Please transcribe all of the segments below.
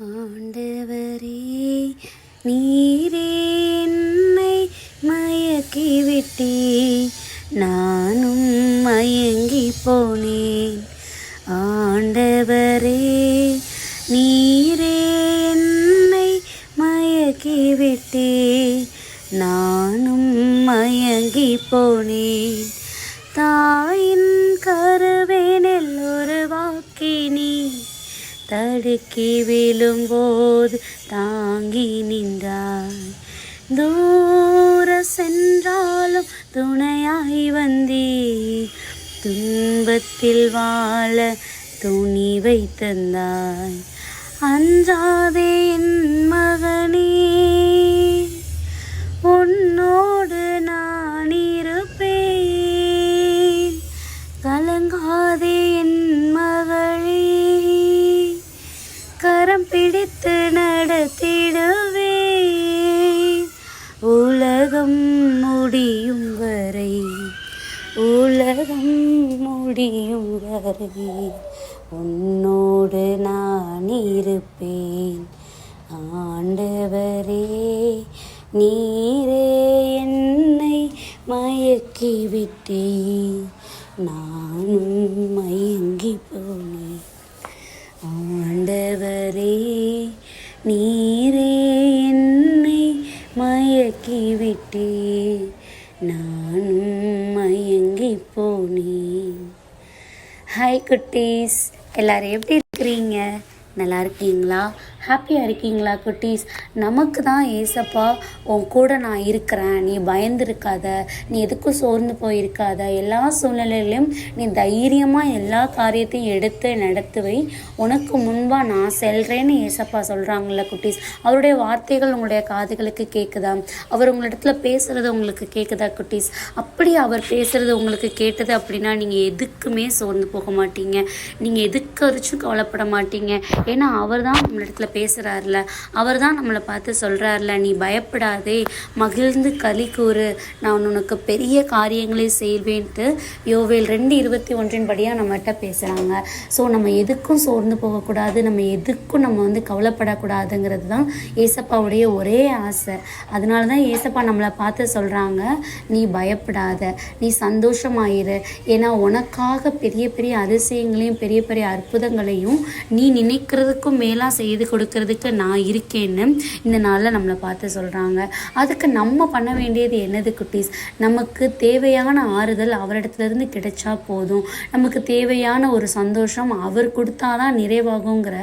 ஆண்டவரே நீரே என்னை மயக்கிவிட்டே நானும் மயங்கி போனேன் ஆண்டவரே நீரே என்னை மயக்கிவிட்டே நானும் மயங்கி போனேன் தாயின் கருவே தடுக்கி விழும்போது தாங்கி நின்றாய். தூர சென்றாலும் துணையாய் வந்தே துன்பத்தில் வாழ துணிவை தந்தாய் அஞ்சாதே என் மகள் கரம் பிடித்து நடத்திடுவேன். உலகம் முடியும் வரை உலகம் முடியும் வரை உன்னோடு நான் இருப்பேன். ஆண்டவரே நீரே என்னை மயக்கிவிட்டே நானும் விட்டே நானும் மயங்கி போனேன் ஹாய் குட்டீஸ். எல்லாரும் எப்படி இருக்கிறீங்க? நல்லா இருக்கீங்களா? ஹாப்பியாக இருக்கீங்களா குட்டீஸ்? நமக்கு தான் ஏசப்பா உன் கூட நான் இருக்கிறேன். நீ பயந்துருக்காத. நீ எதுக்கும் சோர்ந்து போயிருக்காத. எல்லா சூழ்நிலையிலையும் நீ தைரியமாக எல்லா காரியத்தையும் எடுத்து நடத்துவை. உனக்கு முன்பாக நான் செல்கிறேன்னு ஏசப்பா சொல்கிறாங்கல்ல குட்டீஸ். அவருடைய வார்த்தைகள் உங்களுடைய காதுகளுக்கு கேட்குதா அவர் உங்களிடத்துல பேசுகிறது உங்களுக்கு கேட்குதா குட்டீஸ்? அப்படி அவர் பேசுகிறது உங்களுக்கு கேட்டது அப்படின்னா நீங்கள் எதுக்குமே சோர்ந்து போக மாட்டீங்க. நீங்கள் எதுக்கு வரைச்சும் கவலைப்பட மாட்டீங்க. ஏன்னா அவர் தான் உங்களிடத்துல பேசுகிறாருல அவர் தான் நம்மளை பார்த்து சொல்கிறாருல நீ பயப்படாதே மகிழ்ந்து களி கூறு. நான் உனக்கு பெரிய காரியங்களை செய்வேன்ட்டு யோவேல் ரெண்டு இருபத்தி ஒன்றின் படியாக நம்மகிட்ட பேசுகிறாங்க ஸோ நம்ம எதுக்கும் சோர்ந்து போகக்கூடாது. நம்ம எதுக்கும் நம்ம வந்து கவலைப்படக்கூடாதுங்கிறது தான் ஏசப்பாவுடைய ஒரே ஆசை. அதனால தான் ஏசப்பா நம்மளை பார்த்து சொல்கிறாங்க நீ பயப்படாத நீ சந்தோஷமாயிரு. ஏன்னா உனக்காக பெரிய பெரிய அதிசயங்களையும் பெரிய பெரிய அற்புதங்களையும் நீ நினைக்கிறதுக்கும் மேலாக செய்து கொடுக்கறதுக்கு நான் இருக்கேன்னு இந்த நாளில் நம்மளை பார்த்து சொல்கிறாங்க அதுக்கு நம்ம பண்ண வேண்டியது என்னது குட்டீஸ்? நமக்கு தேவையான ஆறுதல் அவரிடத்துலேருந்து கிடைச்சா போதும். நமக்கு தேவையான ஒரு சந்தோஷம் அவர் கொடுத்தாதான் நிறைவாகுங்கிற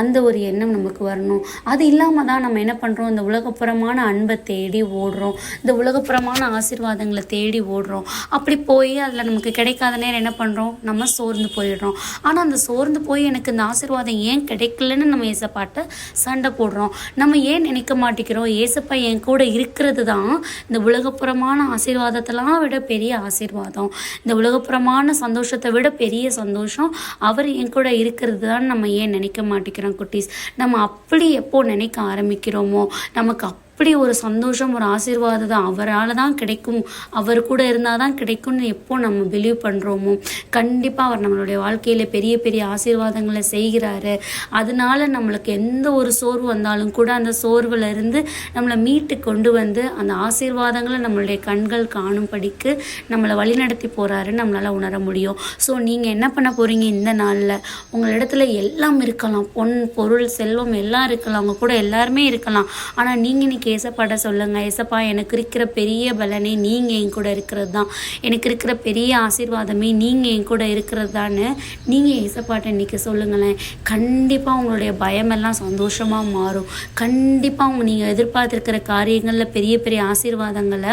அந்த ஒரு எண்ணம் நமக்கு வரணும். அது இல்லாமல் தான் நம்ம என்ன பண்ணுறோம் இந்த உலகப்புறமான அன்பை தேடி ஓடுறோம். இந்த உலகப்புறமான ஆசீர்வாதங்களை தேடி ஓடுறோம். அப்படி போய் அதில் நமக்கு கிடைக்காத நேரம் என்ன பண்ணுறோம் நம்ம சோர்ந்து போயிடுறோம். ஆனால் அந்த சோர்ந்து போய் எனக்கு இந்த ஆசீர்வாதம் ஏன் கிடைக்கலன்னு நம்ம ஏசப்பாட்ட சண்டை போடுறோம். நம்ம ஏன் நினைக்க மாட்டேங்கிறோம்? ஏசப்பா என் கூட இருக்கிறது தான் இந்த உலகப்புறமான ஆசீர்வாதத்தெல்லாம் விட பெரிய ஆசீர்வாதம். இந்த உலகப்புறமான சந்தோஷத்தை விட பெரிய சந்தோஷம். அவர் என் கூட இருக்கிறது தான் நம்ம ஏன் நினைக்க மாட்டேங்கிறோம் குட்டீஸ்? நம்ம அப்படி எப்போ நினைக்க ஆரம்பிக்கிறோமோ? நமக்கு அப்படி ஒரு சந்தோஷம் ஒரு ஆசீர்வாதம் தான் அவரால் தான் கிடைக்கும்? அவர் கூட இருந்தால் தான் கிடைக்கும்னு எப்போ நம்ம பிலீவ் பண்ணுறோமோ கண்டிப்பாக அவர் நம்மளுடைய வாழ்க்கையில் பெரிய பெரிய ஆசீர்வாதங்களை செய்கிறாரு. அதனால நம்மளுக்கு எந்த ஒரு சோர்வு வந்தாலும் கூட அந்த சோர்வில் இருந்து நம்மளை மீட்டு கொண்டு வந்து அந்த ஆசீர்வாதங்களை நம்மளுடைய கண்கள் காணும்படிக்கு நம்மளை வழிநடத்தி போகிறாருன்னு நம்மளால் உணர முடியும். ஸோ நீங்கள் என்ன பண்ண போகிறீங்க இந்த நாளில்? உங்களிடத்துல எல்லாம் இருக்கலாம். பொன் பொருள் செல்வம் எல்லாம் இருக்கலாம். அவங்க கூட எல்லாருமே இருக்கலாம். ஆனால் நீங்கள் இன்னைக்கு ஏசப்பாட சொல்லுங்கள் ஏசப்பா எனக்கு இருக்கிற பெரிய பலனே நீங்கள் என் கூட இருக்கிறது தான் எனக்கு இருக்கிற பெரிய ஆசீர்வாதமே நீங்கள் என் கூட இருக்கிறது தான்னு நீங்கள் ஏசப்பாட்ட இன்றைக்கி சொல்லுங்களேன். கண்டிப்பாக உங்களுடைய பயமெல்லாம் சந்தோஷமாக மாறும். கண்டிப்பாக உங்கள் நீங்கள் எதிர்பார்த்துருக்கிற காரியங்களில் பெரிய பெரிய ஆசீர்வாதங்களை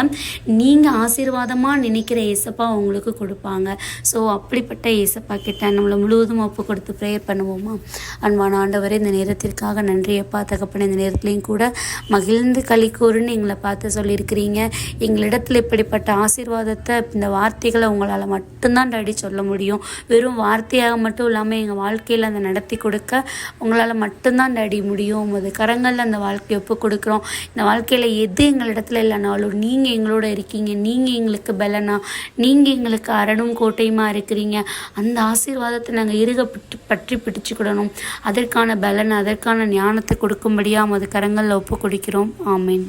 நீங்கள் ஆசீர்வாதமாக நினைக்கிற ஏசப்பா உங்களுக்கு கொடுப்பாங்க. ஸோ அப்படிப்பட்ட ஏசப்பா கிட்ட நம்மளை முழுவதும் ஒப்பு கொடுத்து ப்ரேயர் பண்ணுவோமா? அன்பான ஆண்டவரே இந்த நேரத்திற்காக நன்றியப்பா தகப்பன இந்த நேரத்துலையும் கூட மகிழ்ந்து களிக்கூறுன்னு எங்களை பார்த்து சொல்லியிருக்கிறீங்க. எங்களிடத்தில் இப்படிப்பட்ட ஆசீர்வாதத்தை இந்த வார்த்தைகளை உங்களால் மட்டும்தான் டாடி சொல்ல முடியும். வெறும் வார்த்தையாக மட்டும் இல்லாமல் எங்கள் வாழ்க்கையில் அந்த நடத்தி கொடுக்க உங்களால் மட்டும்தான் டாடி முடியும். உமது கரங்களில் அந்த வாழ்க்கையை ஒப்பு கொடுக்குறோம். இந்த வாழ்க்கையில் எது எங்களிடத்துல இல்லைனாலும் நீங்கள் எங்களோட இருக்கீங்க. நீங்கள் எங்களுக்கு பலனா? நீங்கள் எங்களுக்கு அரணும் கோட்டையுமா இருக்கிறீங்க? அந்த ஆசீர்வாதத்தை நாங்கள் இருக பற்றி பற்றி பிடிச்சுக்கிடணும். அதற்கான பலன் அதற்கான ஞானத்தை கொடுக்கும்படியாக மது கரங்களில் ஒப்பு கொடுக்கிறோம். ஆமீன்